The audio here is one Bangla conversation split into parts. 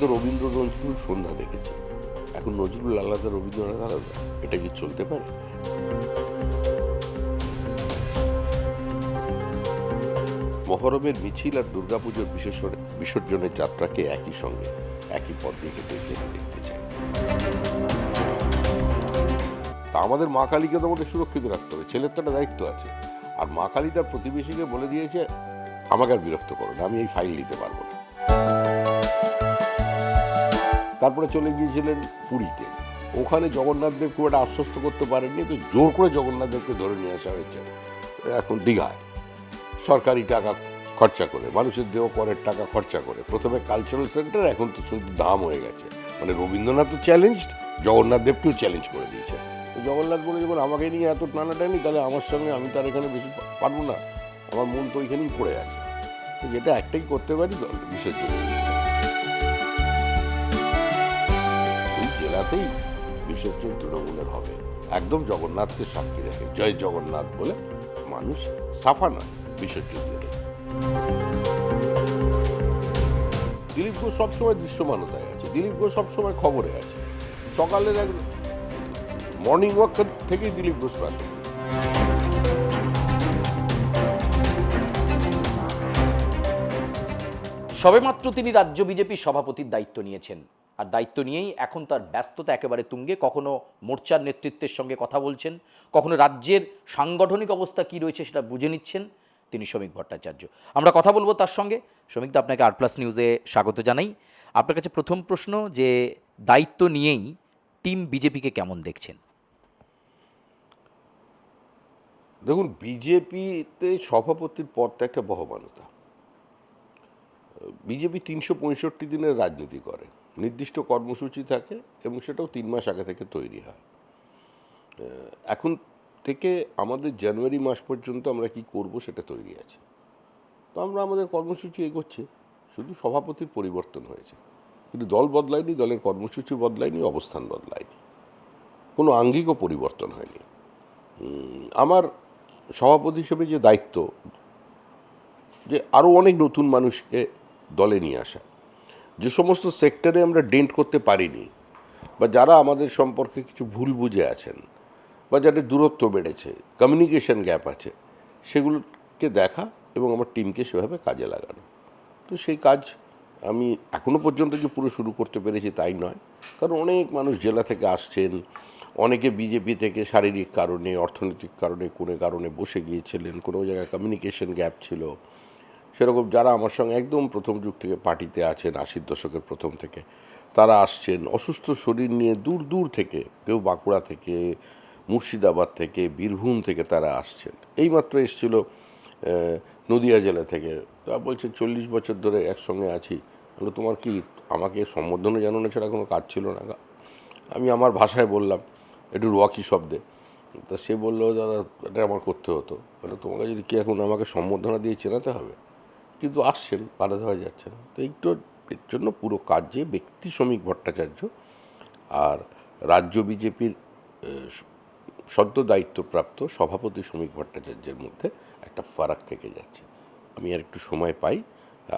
তো রবীন্দ্র নজরুল সন্ধ্যা দেখেছি। এখন নজরুল আলাদা, রবীন্দ্রনাথ আলাদা, এটা কি চলতে পারে? মহরমের মিছিল আর দুর্গাপুজোর বিশেষ- বিসর্জনের যাত্রাকে একই সঙ্গে, একই পথ দিয়ে দেখতে চাই। তা আমাদের মা কালীকে তো আমাদের সুরক্ষিত রাখতে হবে, ছেলের তো একটা দায়িত্ব আছে। আর মা কালী তার প্রতিবেশীকে বলে দিয়েছে, আমাকে আর বিরক্ত করো না, আমি এই ফাইল নিতে পারব তারপরে চলে গিয়েছিলেন পুরীতে। ওখানে জগন্নাথ দেব খুব একটা আশ্বস্ত করতে পারেননি, তো জোর করে জগন্নাথ দেবকে ধরে নিয়ে আসা হয়েছে। এখন দীঘায়। সরকারি টাকা খরচা করে, মানুষের দেহ করের টাকা খরচা করে। প্রথমে কালচারাল সেন্টার এখন তো শুধু দাম হয়ে গেছে। মানে রবীন্দ্রনাথ তো চ্যালেঞ্জ জগন্নাথ দেবকেও চ্যালেঞ্জ করে দিয়েছে। জগন্নাথ বলে যখন আমাকে নিয়ে এত টানাটানি, তাহলে আমার সঙ্গে আমি তার এখানে বেশি পারব না। আমার মন তো ওইখানেই পড়ে আছে। যেটা একটাই করতে পারি, বিসর্জন। জেলাতেই বিসর্জন তৃণমূলের হবে। একদম জগন্নাথকে সাক্ষী রেখে। জয় জগন্নাথ বলে মানুষ সাফা নয়, বিসর্জন দেবে। দিলীপ ঘোষ সবসময় দৃশ্যমানতায় আছে। দিলীপ ঘোষ সবসময় খবরে আছে। সকালের এক মর্নিং ওয়াক থেকেই দিলীপ ঘোষ প্রাসঙ্গিক সবেমাত্র তিনি রাজ্য বিজেপি সভাপতির দায়িত্ব নিয়েছেন। আর দায়িত্ব নিয়েই এখন তার ব্যস্ততা একেবারে তুঙ্গে। কখনো মোর্চার নেতৃত্বের সঙ্গে কথা বলছেন, কখনো রাজ্যের সাংগঠনিক অবস্থা কি রয়েছে সেটা বুঝে নিচ্ছেন তিনি শ্রমিক ভট্টাচার্য। আমরা কথা বলব তার সঙ্গে। শ্রমিক দা, আপনাকে আর প্লাস নিউজে স্বাগত জানাই। আপনার কাছে প্রথম প্রশ্ন যে, দায়িত্ব নিয়েই টিম বিজেপিকে কেমন দেখছেন? দেখুন, বিজেপিতে সভাপতির পদটা একটা বহমানতা। বিজেপি তিনশো পঁয়ষট্টি দিনের রাজনীতি করে। নির্দিষ্ট কর্মসূচি থাকে এবং সেটাও তিন মাস আগে থেকে তৈরি হয়। এখন থেকে আমাদের জানুয়ারি মাস পর্যন্ত আমরা কি করব সেটা তৈরি আছে। তো আমরা আমাদের কর্মসূচি এগোচ্ছে, শুধু সভাপতির পরিবর্তন হয়েছে। কিন্তু দল বদলায়নি, দলের কর্মসূচি বদলায়নি, অবস্থান বদলায়নি। কোনো আঙ্গিকও পরিবর্তন হয়নি। আমার সভাপতি হিসেবে যে দায়িত্ব, যে আরও অনেক নতুন মানুষকে দলে নিয়ে আসা। যে সমস্ত সেক্টরে আমরা ডেন্ট করতে পারিনি বা যারা আমাদের সম্পর্কে কিছু ভুল বুঝে আছেন বা যাদের দূরত্ব বেড়েছে কমিউনিকেশন গ্যাপ আছে, সেগুলোকে দেখা এবং আমার টিমকে সেভাবে কাজে লাগানো। তো সেই কাজ আমি এখনও পর্যন্ত যে পুরো শুরু করতে পেরেছি তাই নয়। কারণ অনেক মানুষ জেলা থেকে আসছেন, অনেকে বিজেপি থেকে শারীরিক কারণে, অর্থনৈতিক কারণে, কোনো কারণে বসে গিয়েছিলেন, কোনো জায়গায় কমিউনিকেশন গ্যাপ ছিল। সেরকম যারা আমার সঙ্গে একদম প্রথম যুগ থেকে পার্টিতে আছেন, আশির দশকের প্রথম থেকে, তারা আসছেন অসুস্থ শরীর নিয়ে দূর দূর থেকে, কেউ বাঁকুড়া থেকে, মুর্শিদাবাদ থেকে, বীরভূম থেকে তারা আসছেন। এইমাত্র এসেছিল নদিয়া জেলা থেকে। তারা বলছে, চল্লিশ বছর ধরে একসঙ্গে আছি। বলল তোমার কি, আমাকে সম্বোধনা জানানো ছাড়া কোনো কাজ ছিল না আমি আমার ভাষায় বললাম, একটু রোয়াকি শব্দে। তা সে বলল, দাদা, এটা আমার করতে হতো। বলে তোমাকে যদি কি এখন আমাকে সম্বোধনা দিয়ে চেনাতে হবে কিন্তু আসছেন, বাধা দেওয়া যাচ্ছে না। তো একটু এর জন্য পুরো কাজে ব্যক্তি শ্রমিক ভট্টাচার্য আর রাজ্য বিজেপির সদ্য দায়িত্বপ্রাপ্ত সভাপতি শ্রমিক ভট্টাচার্যের মধ্যে একটা ফারাক থেকে যাচ্ছে। আমি আর একটু সময় পাই।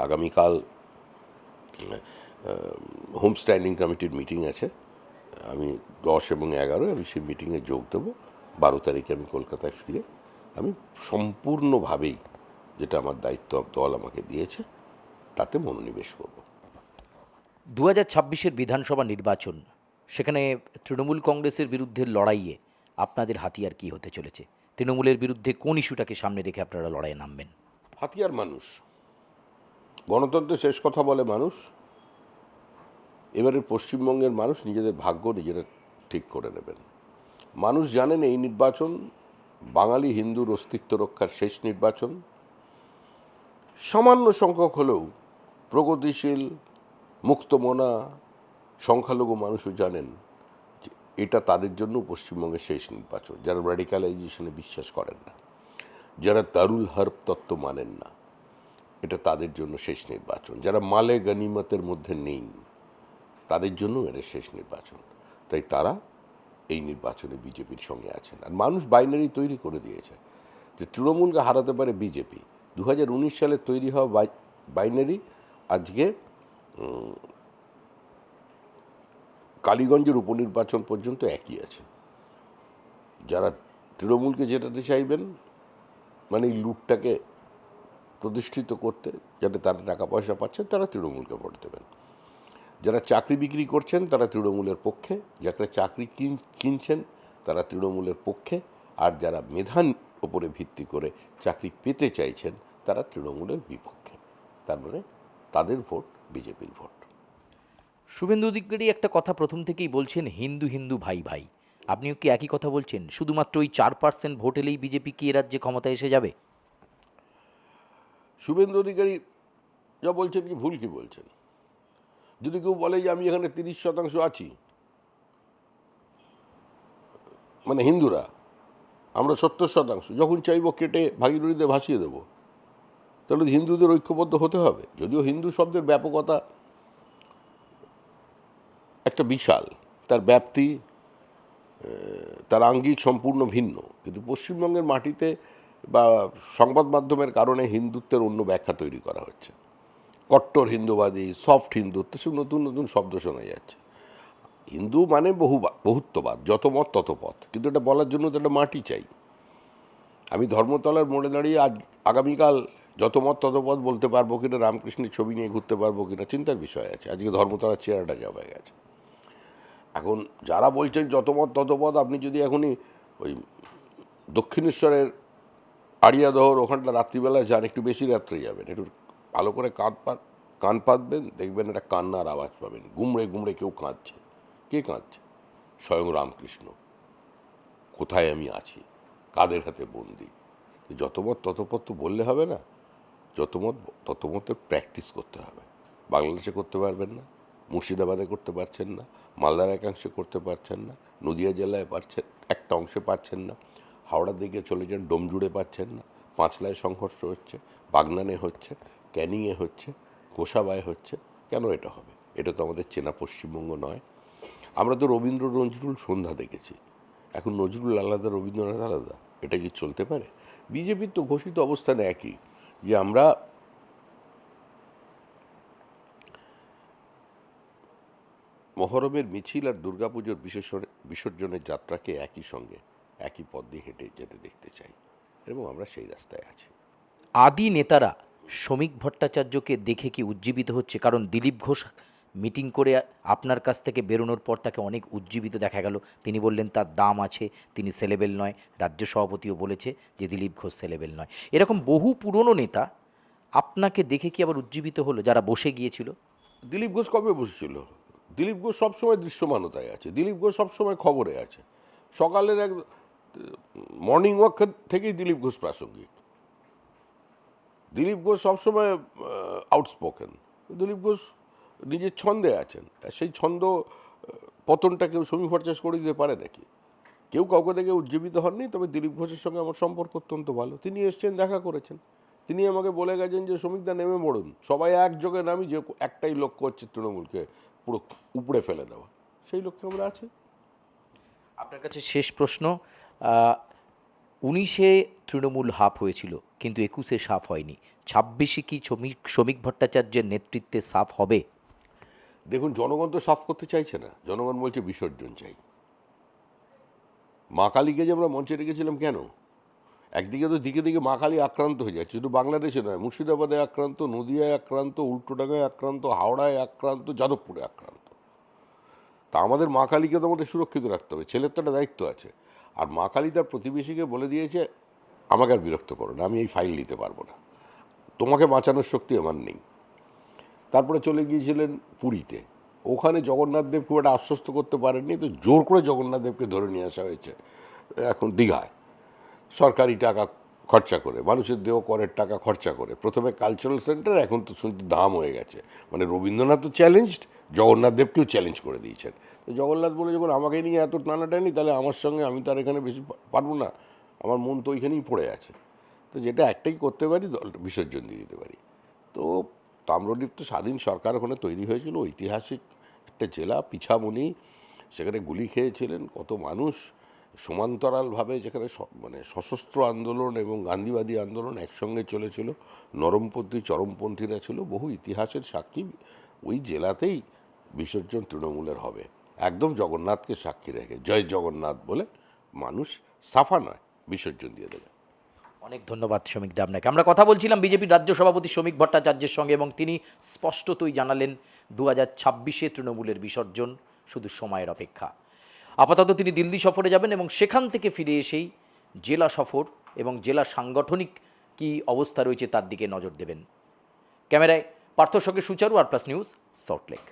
আগামীকাল হোম স্ট্যান্ডিং কমিটির মিটিং আছে। আমি দশ এবং এগারো আমি সেই মিটিংয়ে যোগ দেবো। বারো তারিখে আমি কলকাতায় ফিরে। আমি সম্পূর্ণভাবেই যেটা আমার দায়িত্ব দল আমাকে দিয়েছে তাতে মনোনিবেশ করব। দু হাজার ছাব্বিশের বিধানসভা নির্বাচন সেখানে তৃণমূল কংগ্রেসের বিরুদ্ধে লড়াইয়ে আপনাদের হাতিয়ার কি হতে চলেছে? তৃণমূলের বিরুদ্ধে কোন ইস্যুটাকে সামনে রেখে আপনারা লড়াইয়ে নামবেন? হাতিয়ার মানুষ। গণতন্ত্রের শেষ কথা বলে মানুষ। এবারের পশ্চিমবঙ্গের মানুষ নিজেদের ভাগ্য নিজেরা ঠিক করে নেবেন। মানুষ জানেন এই নির্বাচন বাঙালি হিন্দুর অস্তিত্ব রক্ষার শেষ নির্বাচন। সামান্য সংখ্যক হলেও প্রগতিশীল, মুক্তমনা, সংখ্যালঘু মানুষও জানেন যে এটা তাদের জন্য পশ্চিমবঙ্গের শেষ নির্বাচন, যারা র্যাডিক্যালাইজেশনে বিশ্বাস করেন না, যারা দারুল হার্ব তত্ত্ব মানেন না, এটা তাদের জন্য শেষ নির্বাচন। যারা মালে গনিমতের মধ্যে নেই, তাদের জন্য এটা শেষ নির্বাচন। তাই তারা এই নির্বাচনে বিজেপির সঙ্গে আছেন। আর মানুষ বাইনারি তৈরি করে দিয়েছে যে তৃণমূলকে হারাতে পারে বিজেপি। দু হাজার উনিশ সালে তৈরি হওয়া বাই- বাইনারি আজকে কালীগঞ্জের উপনির্বাচন পর্যন্ত একই আছে। যারা তৃণমূলকে জেতাতে চাইবেন মানে এই লুটটাকে প্রতিষ্ঠিত করতে, যাতে তারা টাকা পয়সা পাচ্ছেন, তারা তৃণমূলকে ভোট দেবেন। যারা চাকরি বিক্রি করছেন, তারা তৃণমূলের পক্ষে। যারা চাকরি কিন- কিনছেন, তারা তৃণমূলের পক্ষে। আর যারা মেধান উপরে ভিত্তি করে চাকরি পেতে চাইছেন তারা তৃণমূলের বিপক্ষে। তার মানে তাদের ভোট বিজেপির ভোট। শুভেন্দু অধিকারী একটা কথা প্রথম থেকেই বলছেন হিন্দু হিন্দু ভাই ভাই। আপনিও কি একই কথা বলছেন? শুধুমাত্র ওই চার পার্সেন্ট ভোট এলেই বিজেপি কি এ রাজ্যে ক্ষমতায় এসে যাবে? শুভেন্দু অধিকারী যা বলছেন কি ভুল কি বলছেন? যদি কেউ বলে যে আমি এখানে তিরিশ শতাংশ আছি মানে হিন্দুরা আমরা সত্তর শতাংশ। যখন চাইব কেটে ভাগীরথীতে ভাসিয়ে দেব, তাহলে হিন্দুদের ঐক্যবদ্ধ হতে হবে। যদিও হিন্দু শব্দের ব্যাপকতা একটা বিশাল, তার ব্যাপ্তি তার আঙ্গিক সম্পূর্ণ ভিন্ন। কিন্তু পশ্চিমবঙ্গের মাটিতে বা সংবাদ মাধ্যমের কারণে হিন্দুত্বের অন্য ব্যাখ্যা তৈরি করা হচ্ছে। কট্টর হিন্দুবাদী, সফট হিন্দুত্ব সব নতুন নতুন শব্দ শোনা যাচ্ছে। হিন্দু মানে বহু বহুত্ববাদ, যত মত তত পথ। কিন্তু এটা বলার জন্য তো একটা মাটি চাই। আমি ধর্মতলার মোড়ে দাঁড়িয়ে আজ আগামীকাল যত মত তত পথ বলতে পারব কিনা, রামকৃষ্ণের ছবি নিয়ে ঘুরতে পারব কিনা, চিন্তার বিষয় আছে। আজকে ধর্মতলার চেহারাটা যা হয়ে গেছে। এখন যারা বলছেন যত মত তত পথ, আপনি যদি এখনই ওই দক্ষিণেশ্বরের আড়িয়াদহর ওখানটা রাত্রিবেলায় যান, একটু বেশি রাত্রে যাবেন। একটু ভালো করে কাঁধ পা, কান পাতবেন, দেখবেন একটা কান্নার আওয়াজ পাবেন। গুমড়ে গুমড়ে কেউ কাঁদছে। কে কাঁদছে? স্বয়ং রামকৃষ্ণ। কোথায় আমি আছি? কাদের হাতে বন্দি? তো যত মত তত তো বললে হবে না। যত মত তত মতের প্র্যাকটিস করতে হবে। বাংলাদেশে করতে পারবেন না, মুর্শিদাবাদে করতে পারছেন না, মালদার একাংশে করতে পারছেন না, নদিয়া জেলায় পারছেন, একটা অংশে পারছেন না, হাওড়ার দিকে চলে যান, ডোমজুড়ে পাচ্ছেন না, পাঁচলায় সংঘর্ষ হচ্ছে, বাগনানে হচ্ছে, ক্যানিংয়ে হচ্ছে, গোসাবায় হচ্ছে, কেন এটা হবে? এটা তো আমাদের চেনা পশ্চিমবঙ্গ নয়। আমরা তো রবীন্দ্র নজরুল সন্ধ্যা দেখেছি। এখন নজরুল আলাদা, রবীন্দ্রনাথ আলাদা। এটা কি চলতে পারে? বিজেপির তো ঘোষিত অবস্থান একই, যে আমরা মহরমের মিছিল আর দুর্গাপুজোর বিশেষণ, বিসর্জনের যাত্রাকে একই সঙ্গে, একই পথ দিয়ে হেঁটে যেতে দেখতে চাই, এবং আমরা সেই রাস্তায় আছি। আদি নেতারা শ্রমিক ভট্টাচার্যকে দেখে কি উজ্জীবিত হচ্ছে? কারণ দিলীপ ঘোষ মিটিং করে আপনার কাছ থেকে বেরোনোর পর তাকে অনেক উজ্জীবিত দেখা গেল। তিনি বললেন, তার দাম আছে, তিনি সেলেবেল নয়। রাজ্য সভাপতিও বলেছে যে, দিলীপ ঘোষ সেলেবেল নয়। এরকম বহু পুরনো নেতা আপনাকে দেখে কি আবার উজ্জীবিত হলো, যারা বসে গিয়েছিল? দিলীপ ঘোষ কবে বসেছিল? দিলীপ ঘোষ সবসময় দৃশ্যমানতায় আছে। দিলীপ ঘোষ সবসময় খবরে আছে। সকালের এক মর্নিং ওয়াক থেকেই দিলীপ ঘোষ প্রাসঙ্গিক। দিলীপ ঘোষ সবসময় আউটস্পোকেন দিলীপ ঘোষ নিজের ছন্দে আছেন। সেই ছন্দ পতনটা কেউ সমী ভরচাষ করে দিতে পারে নাকি? কেউ কাউকে দেখে উজ্জীবিত হননি? তবে দিলীপ ঘোষের সঙ্গে আমার সম্পর্ক অত্যন্ত ভালো। তিনি এসছেন, দেখা করেছেন। তিনি আমাকে বলে গেছেন যে শ্রমিকদা নেমে পড়ুন। সবাই একযোগে নামি, যে একটাই লক্ষ্য হচ্ছে তৃণমূলকে পুরো উপড়ে ফেলে দেওয়া। সেই লক্ষ্যে আমরা আছি। আপনার কাছে শেষ প্রশ্ন উনিশে তৃণমূল হাফ হয়েছিল, কিন্তু একুশে সাফ হয়নি। ছাব্বিশে কি শ্রমিক শ্রমিক ভট্টাচার্যের নেতৃত্বে সাফ হবে? দেখুন, জনগণ তো সাফ করতে চাইছে না। জনগণ বলছে বিসর্জন চাই। মা কালীকে যে আমরা মঞ্চে রেখেছিলাম কেন? একদিকে তো দিকে দিকে মা কালী আক্রান্ত হয়ে যাচ্ছে। শুধু বাংলাদেশে নয়, মুর্শিদাবাদে আক্রান্ত, নদিয়ায় আক্রান্ত, উল্টোডাঙ্গায় আক্রান্ত, হাওড়ায় আক্রান্ত, যাদবপুরে আক্রান্ত। তা আমাদের মা কালীকে তো আমাদের সুরক্ষিত রাখতে হবে। ছেলের তো একটা দায়িত্ব আছে। আর মা কালী তার প্রতিবেশীকে বলে দিয়েছে, আমাকে আর বিরক্ত করো না, আমি এই ফাইল নিতে পারব না। তোমাকে বাঁচানোর শক্তি আমার নেই। তারপরে চলে গিয়েছিলেন পুরীতে। ওখানে জগন্নাথ দেব খুব একটা আশ্বস্ত করতে পারেননি, তো জোর করে জগন্নাথ দেবকে ধরে নিয়ে আসা হয়েছে, এখন দীঘায়। সরকারি টাকা খরচা করে, মানুষের দেহ করের টাকা খরচা করে। প্রথমে কালচারাল সেন্টার এখন তো শুনছি দাম হয়ে গেছে। মানে রবীন্দ্রনাথ তো চ্যালেঞ্জড জগন্নাথ দেবকেও চ্যালেঞ্জ করে দিয়েছেন। তো জগন্নাথ বলে যখন আমাকে নিয়ে এত টানাটানি, তাহলে আমার সঙ্গে আমি তো আর এখানে বেশি পারব না। আমার মন তো ওইখানেই পড়ে আছে। তো যেটা একটাই করতে পারি বিসর্জন দিয়ে দিতে পারি। তো তাম্রদ্বীপ তো স্বাধীন সরকার ওখানে তৈরি হয়েছিল, ঐতিহাসিক একটা জেলা, পিছামণি। সেখানে গুলি খেয়েছিলেন, কত মানুষ। সমান্তরালভাবে যেখানে মানে সশস্ত্র আন্দোলন এবং গান্ধীবাদী আন্দোলন একসঙ্গে চলেছিল, নরমপন্থী, চরমপন্থীরা ছিল, বহু ইতিহাসের সাক্ষী। ওই জেলাতেই বিসর্জন তৃণমূলের হবে। একদম জগন্নাথকে সাক্ষী রেখে, জয় জগন্নাথ বলে মানুষ সাফা নয়, বিসর্জন দিয়ে দেবে। অনেক ধন্যবাদ শ্রমিক দা আপনাকে। আমরা কথা বলছিলাম বিজেপির রাজ্য সভাপতি শ্রমিক ভট্টাচার্যের সঙ্গে এবং তিনি স্পষ্টতই জানালেন দু হাজার ছাব্বিশে তৃণমূলের বিসর্জন শুধু সময়ের অপেক্ষা। আপাতত তিনি দিল্লি সফরে যাবেন এবং সেখান থেকে ফিরে এসেই জেলা সফর এবং জেলা সাংগঠনিক কি অবস্থা রয়েছে তার দিকে নজর দেবেন। ক্যামেরায় পার্থ সঙ্গে Sucharu, R plus news Salt Lake